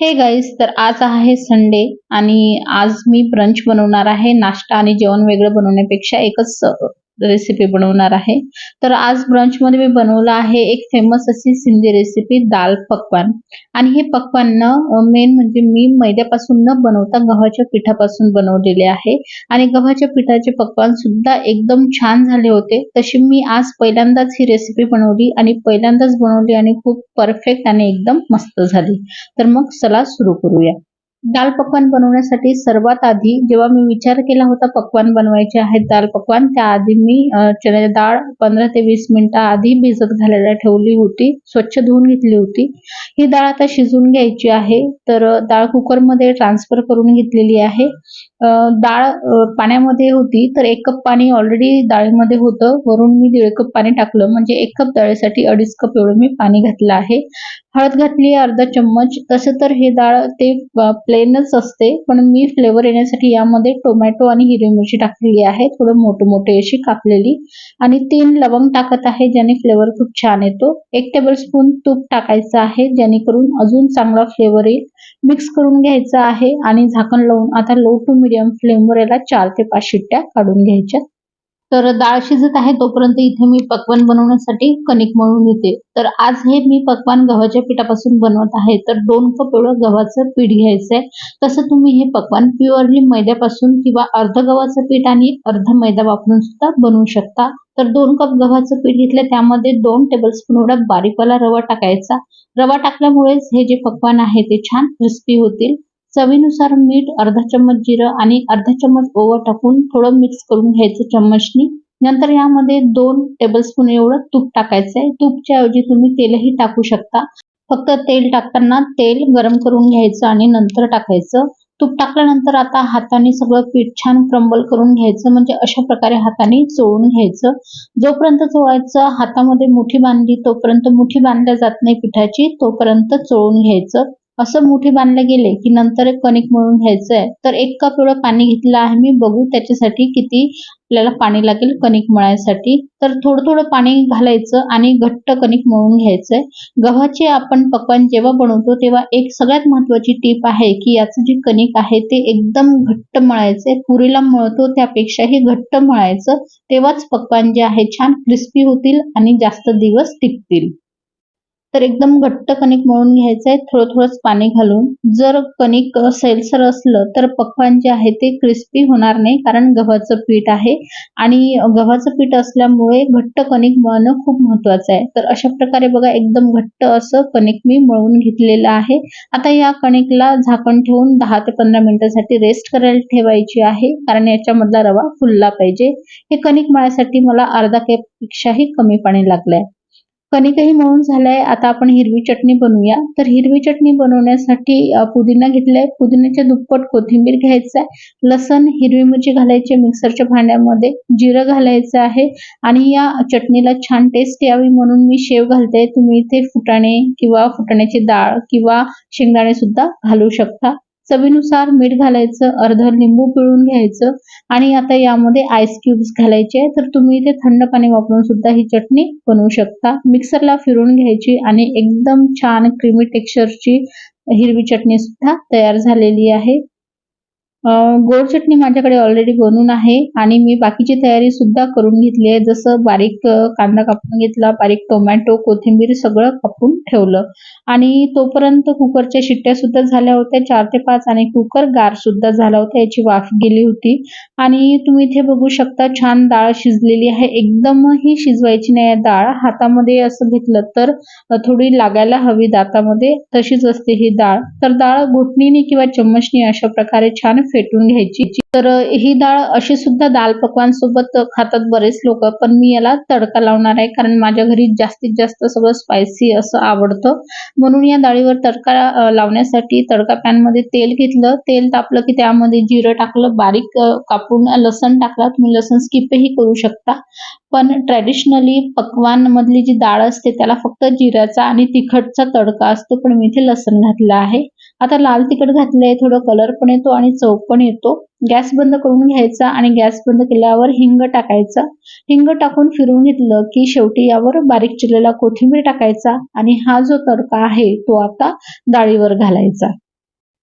हे गाईज तर आज आहे संडे आणि आज मी ब्रंच बनवणार आहे नाश्ता आणि जेवण वेगळं बनवण्यापेक्षा एकच रेसिपी बनवणार आहे. तर आज ब्रंच मध्ये मी बनवलं आहे एक फेमस अशी सिंधी रेसिपी दाल पकवान. आणि हे पकवान न मेन म्हणजे मी मैद्यापासून न बनवता गव्हाच्या पिठापासून बनवलेले आहे. आणि गव्हाच्या पिठाचे पकवान सुद्धा एकदम छान झाले होते. तशी मी आज पहिल्यांदाच ही रेसिपी बनवली आणि पहिल्यांदाच बनवली आणि खूप परफेक्ट आणि एकदम मस्त झाली. तर मग चला सुरू करूया. दाल पकवान बनवण्यासाठी सर्वात आधी जेव्हा मी विचार केला होता पकवान बनवायचे आहेत दाल पकवान त्याआधी मी चण्याची डाळ पंधरा ते वीस मिनिटं आधी भिजत घालायला ठेवली होती स्वच्छ धुवून घेतली होती. ही डाळ आता शिजून घ्यायची आहे तर डाळ कुकरमध्ये ट्रान्सफर करून घेतलेली आहे. डाळ पाण्यामध्ये होती तर एक कप पाणी ऑलरेडी डाळीमध्ये होतं. वरून मी दीड कप पाणी टाकलं म्हणजे एक कप डाळीसाठी अडीच कप एवढं मी पाणी घातलं आहे. हळद घातली अर्धा चम्मच तसं तर हे डाळ ते प्लेनच असते. पण मी फ्लेवर येण्यासाठी यामध्ये टोमॅटो आणि हिरवी मिरची टाकलेली आहे. थोडं मोठे मोठे अशी कापलेली. आणि तीन लवंग टाकत आहे ज्याने फ्लेवर खूप छान येतो. एक टेबल स्पून तूप टाकायचं आहे जेणेकरून अजून चांगला फ्लेवर येईल. मिक्स करून घ्यायचा आहे आणि झाकण लावून आता लो टू मिडियम फ्लेमवर याला चार ते पाच शिट्ट्या काढून घ्यायच्या. तर डाळ शिजत आहे तोपर्यंत इथे मी पकवान बनवण्यासाठी कणिक मळून घेते. तर आज हे मी पकवान गव्हाच्या पिठापासून बनवत आहे. तर दोन कप एवढं गव्हाचं पीठ घ्यायचंय. तसं तुम्ही हे पकवान प्युअरली मैद्यापासून किंवा अर्ध गव्हाचं पीठ आणि अर्ध मैदा वापरून सुद्धा बनवू शकता. तर दोन कप गव्हाचं पीठ घेतलं त्यामध्ये दोन टेबलस्पून एवढा बारीकवाला रवा टाकायचा. रवा टाकल्यामुळेच हे जे पकवान आहे ते छान क्रिस्पी होतील. चवीनुसार मीठ अर्धा चम्मच जिरं आणि अर्धा चम्मच ओवा टाकून थोडं मिक्स करून घ्यायचं चम्मचनी. नंतर यामध्ये दोन टेबलस्पून एवढं तूप टाकायचं आहे तूपच्या ऐवजी तुम्ही तेलही टाकू शकता. फक्त तेल टाकताना तेल गरम करून घ्यायचं आणि नंतर टाकायचं. तूप टाकल्यानंतर आता हाताने सगळं पीठ छान क्रंबल करून घ्यायचं. म्हणजे अशा प्रकारे हाताने चोळून घ्यायचं. जोपर्यंत चोळायचं हातामध्ये मुठी बांधली तोपर्यंत मुठी बांधल्या जात नाही पिठाची तोपर्यंत चोळून घ्यायचं. असं मोठे बांधले गेले की नंतर कणिक मळून घ्यायचं आहे तर एक कप एवढं पाणी घेतलं आहे मी. बघू त्याच्यासाठी किती आपल्याला पाणी लागेल कणिक मळायसाठी. तर थोडं थोडं पाणी घालायचं आणि घट्ट कणिक मळून घ्यायचंय. गव्हाचे आपण पकवान जेव्हा बनवतो तेव्हा एक सगळ्यात महत्वाची टीप आहे की याचं जे कणिक आहे ते एकदम घट्ट मळायचंय. पुरीला मळतो त्यापेक्षाही घट्ट मळायचं. तेव्हाच पकवान जे आहे छान क्रिस्पी होतील आणि जास्त दिवस टिकतील. तर एकदम घट्ट कणिक मळून घ्यायचं आहे थोडं थोडंच पाणी घालून. जर कणिक सैलसर असलं तर पकवान जे आहे ते क्रिस्पी होणार नाही कारण गव्हाचं पीठ आहे. आणि गव्हाचं पीठ असल्यामुळे घट्ट कणिक मळणं खूप महत्वाचं आहे. तर अशा प्रकारे बघा एकदम घट्ट असं कणिक मी मळून घेतलेलं आहे. आता या कणिकला झाकण ठेवून दहा ते पंधरा मिनिटांसाठी रेस्ट करायला ठेवायची आहे कारण याच्यामधला रवा फुलला पाहिजे. हे कणिक मळायसाठी मला अर्धा पेक्षाही कमी पाणी लागलंय. कणिकही मळून झालाय आता आपण हिरवी चटणी बनवूया. तर हिरवी चटणी बनवण्यासाठी पुदिना घेतलाय पुदिन्याच्या दुप्पट कोथिंबीर घ्यायचा. आहे लसण हिरवी मिरची घालायची मिक्सरच्या भांड्यामध्ये. जिरं घालायचं आहे. आणि या चटणीला छान टेस्ट यावी म्हणून मी शेव घालते. तुम्ही इथे फुटाणे किंवा फुटाण्याची डाळ किंवा शेंगदाणे सुद्धा घालू शकता. चवीनुसार मीठ घालायचं अर्ध लिंबू पिळून घ्यायचं आणि आता यामध्ये आईस क्यूब्स घालायचे तर तुम्ही इथे थंड पाणी वापरून सुद्धा ही चटणी बनवू शकता. मिक्सरला फिरून घ्यायची आणि एकदम छान क्रीमी टेक्स्चरची हिरवी चटणी सुद्धा तयार झालेली आहे. गोड चटणी माझ्याकडे ऑलरेडी बनून आहे आणि मी बाकीची तयारी सुद्धा करून घेतली आहे. जसं बारीक कांदा कापून घेतला बारीक टोमॅटो कोथिंबीर सगळं कापून ठेवलं. आणि तोपर्यंत कुकरच्या शिट्ट्या सुद्धा झाल्या होत्या. चार ते पाच आणि कुकर गार सुद्धा झाला होता. याची वाफ गेली होती. आणि तुम्ही इथे बघू शकता छान डाळ शिजलेली आहे. एकदमही शिजवायची नाही डाळ. हातामध्ये असं घेतलं तर थोडी लागायला हवी. दातामध्ये तशीच असते ही डाळ. तर डाळ घुटणीने किंवा चम्मचनी अशा प्रकारे छान फेटून घ्यायची. तर ही डाळ अशी सुद्धा दाल पकवान सोबत खातात बरेच लोक पण मी याला तडका लावणार आहे कारण माझ्या घरी जास्तीत जास्त सगळं स्पायसी असं आवडतं. म्हणून या डाळीवर तडका लावण्यासाठी तडका पॅनमध्ये तेल घेतलं. तेल तापलं की त्यामध्ये जिरं टाकलं बारीक कापून लसण टाकला. तुम्ही लसण स्किपही करू शकता. पण ट्रॅडिशनली पकवान मधली जी डाळ असते त्याला फक्त जिऱ्याचा आणि तिखटचा तडका असतो. पण मी इथे लसण घातला आहे. आता लाल तिखट घातलंय थोडं कलर पण येतो आणि चव पण येतो. गॅस बंद करून घ्यायचा आणि गॅस बंद केल्यावर हिंग टाकायचा. हिंग टाकून फिरून घेतलं की शेवटी यावर बारीक चिरलेला कोथिंबीर टाकायचा आणि हा जो तडका आहे तो आता डाळीवर घालायचा.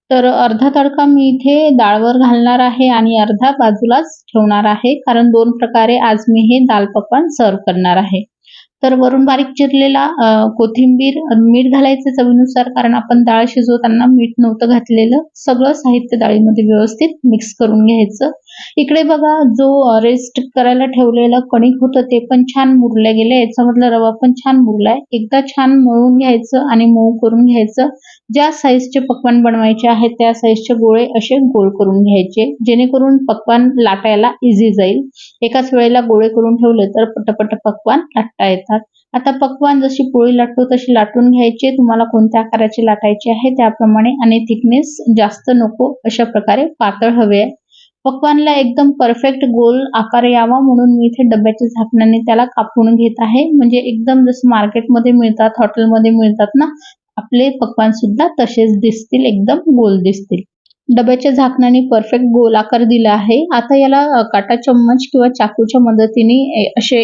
तर अर्धा तडका मी इथे डाळवर घालणार आहे आणि अर्धा बाजूलाच ठेवणार आहे कारण दोन प्रकारे आज मी हे दाल पकवान सर्व करणार आहे. तर वरून बारीक चिरलेला कोथिंबीर मीठ घालायचं चवीनुसार कारण आपण डाळ शिजवताना मीठ नव्हतं घातलेलं. सगळं साहित्य डाळीमध्ये व्यवस्थित मिक्स करून घ्यायचं. इकडे बघा जो रेस्ट करायला ठेवलेलं कणिक होतं ते पण छान मुरलं गेलं याच्यामधला रवा पण छान मुरलाय. एकदा छान मळून घ्यायचं आणि मऊ करून घ्यायचं. ज्या साईजचे पकवान बनवायचे आहेत त्या साईजचे गोळे असे गोळ करून घ्यायचे. जेणेकरून पकवान लाटायला इझी जाईल. एकाच वेळेला गोळे करून ठेवले तर पटपट पकवान लाटता येतात आता पकवान जशी पोळी लाटतो तशी लाटून घ्यायची. तुम्हाला कोणत्या आकाराची लाटायची आहे त्याप्रमाणे आणि थिकनेस जास्त नको अशा प्रकारे पातळ हवे आहे. पकवानला एकदम परफेक्ट गोल आकार यावा म्हणून मी इथे डब्याच्या झाकणाने त्याला कापून घेत आहे. म्हणजे एकदम जसं मार्केटमध्ये मिळतात हॉटेलमध्ये मिळतात ना आपले पकवान सुद्धा तसेच दिसतील एकदम गोल दिसतील. डब्याच्या झाकणाने परफेक्ट गोल आकार दिला आहे. आता याला काटा चम्मच किंवा चाकूच्या मदतीने असे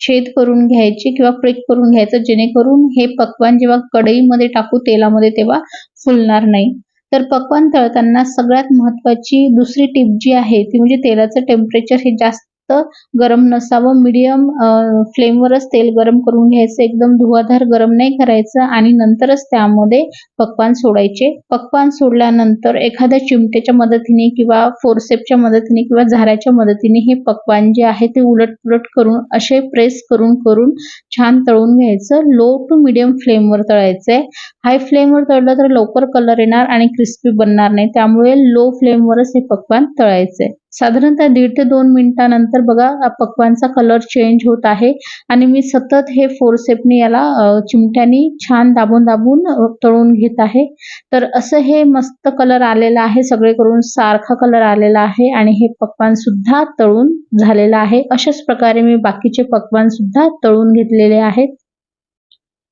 छेद करून घ्यायचे किंवा प्रेक करून घ्यायचं जेणेकरून हे पकवान जेव्हा कढईमध्ये टाकू तेलामध्ये तेव्हा फुलणार नाही. तर पकवान तळताना सगळ्यात महत्वाची दुसरी टीप जी आहे ती म्हणजे तेलाचं टेम्परेचर हे जास्त गरम नसावं. मीडियम फ्लेमवरच तेल गरम करून घ्यायचं. एकदम धुवाधार गरम नाही करायचं. आणि नंतरच त्यामध्ये पकवान सोडायचे. पकवान सोडल्यानंतर एखाद्या चिमट्याच्या मदतीने किंवा फोरसेपच्या मदतीने किंवा झाऱ्याच्या मदतीने हे पकवान जे आहे ते उलट पुलट करून असे प्रेस करून करून छान तळून घ्यायचं. लो टू मिडियम फ्लेमवर तळायचंय. हाय फ्लेमवर तळलं तर लवकर कलर येणार आणि क्रिस्पी बनणार नाही. त्यामुळे लो फ्लेमवरच हे पकवान तळायचंय. साधारणतः दीड ते दोन मिनिटानंतर बघा पकवानचा कलर चेंज होत आहे. आणि मी सतत हे फोरसेपने याला चिमट्यानी छान दाबून दाबून तळून घेत आहे. तर असं हे मस्त कलर आलेला आहे सगळे करून सारखा कलर आलेला आहे आणि हे पकवान सुद्धा तळून झालेलं आहे. अशाच प्रकारे मी बाकीचे पकवान सुद्धा तळून घेतलेले आहेत.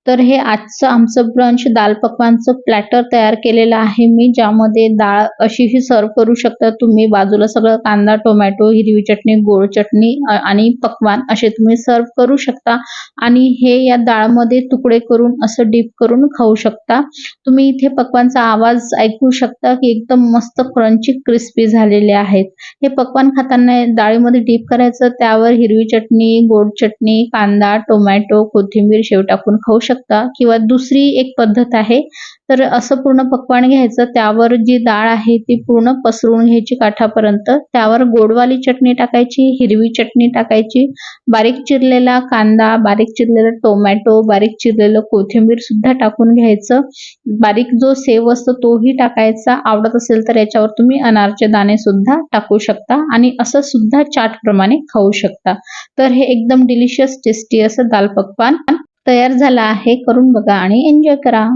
तर हे आजचं आमचं ब्रंच दाल पकवानचं प्लॅटर तयार केलेलं आहे मी ज्यामध्ये डाळ अशीही सर्व करू शकता तुम्ही. बाजूला सगळं कांदा टोमॅटो हिरवी चटणी गोड चटणी आणि पकवान असे तुम्ही सर्व करू शकता. आणि हे या डाळमध्ये तुकडे करून असं डीप करून खाऊ शकता. तुम्ही इथे पकवानचा आवाज ऐकू शकता की एकदम मस्त क्रंची क्रिस्पी झालेले आहेत. हे पकवान खाताना डाळीमध्ये डीप करायचं त्यावर हिरवी चटणी गोड चटणी कांदा टोमॅटो कोथिंबीर शेव टाकून खाऊ शकता. शकता किंवा दुसरी एक पद्धत आहे तर असं पूर्ण पकवान घ्यायचं. त्यावर जी डाळ आहे ती पूर्ण पसरून घ्यायची काठापर्यंत. त्यावर गोडवाली चटणी टाकायची हिरवी चटणी टाकायची. बारीक चिरलेला कांदा बारीक चिरलेला टोमॅटो बारीक चिरलेलं कोथिंबीर सुद्धा टाकून घ्यायचं. बारीक जो सेव असतो तोही टाकायचा. आवडत असेल तर याच्यावर तुम्ही अनारचे दाणे सुद्धा टाकू शकता आणि असं सुद्धा चाट प्रमाणे खाऊ शकता. तर हे एकदम डिलिशियस टेस्टी असं दाल पकवान. तयार झाला आहे. करून बघा आणि एन्जॉय करा.